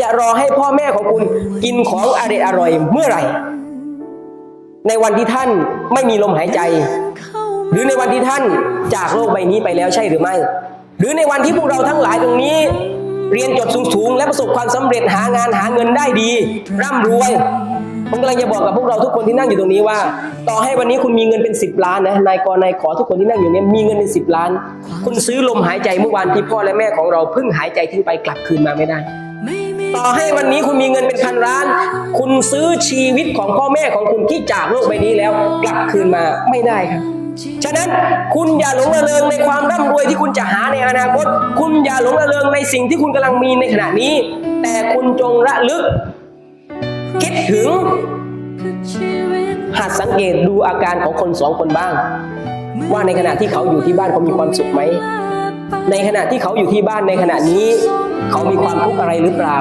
จะรอให้พ่อแม่ของคุณกินของอร่อยอร่อยเมื่อไหร่ ในวันที่ท่านไม่มีลมหายใจ หรือในวันที่ท่านจากโลกใบนี้ไปแล้วใช่หรือไม่ หรือในวันที่พวกเราทั้งหลายตรงนี้ เรียนจบสูงๆ และประสบความสำเร็จหางานหาเงินได้ดี ร่ำรวยผมกำลังจะบอกกับพวกเราทุกคนที่นั่งอยู่ตรงนี้ว่า ต่อให้วันนี้คุณมีเงินเป็น 10 ล้านนะนายกรนายขอทุกคนที่นั่งอยู่เนี่ยมีเงินเป็น 10 ล้าน คุณซื้อลมหายใจเมื่อวานที่พ่อและแม่ของเราเพิ่งหายใจทิ้งไปกลับคืนมาไม่ได้ ต่อให้วันนี้คุณมีเงินเป็นพันล้าน คุณซื้อชีวิตของพ่อแม่ของคุณที่จากโลกใบนี้แล้วกลับคืนมาไม่ได้ครับฉะนั้นคุณอย่าหลงระเริงในความร่ำรวยที่คุณจะหาในอนาคต คุณอย่าหลงระเริงในสิ่งที่คุณกำลังมีในขณะนี้ แต่คุณจงระลึก คิดถึงหัดสังเกตดูอาการของคนสองคนบ้าง ว่าในขณะที่เขาอยู่ที่บ้านเขามีความสุขไหม ในขณะที่เขาอยู่ที่บ้านในขณะนี้ เขามีความทุกข์อะไรหรือเปล่า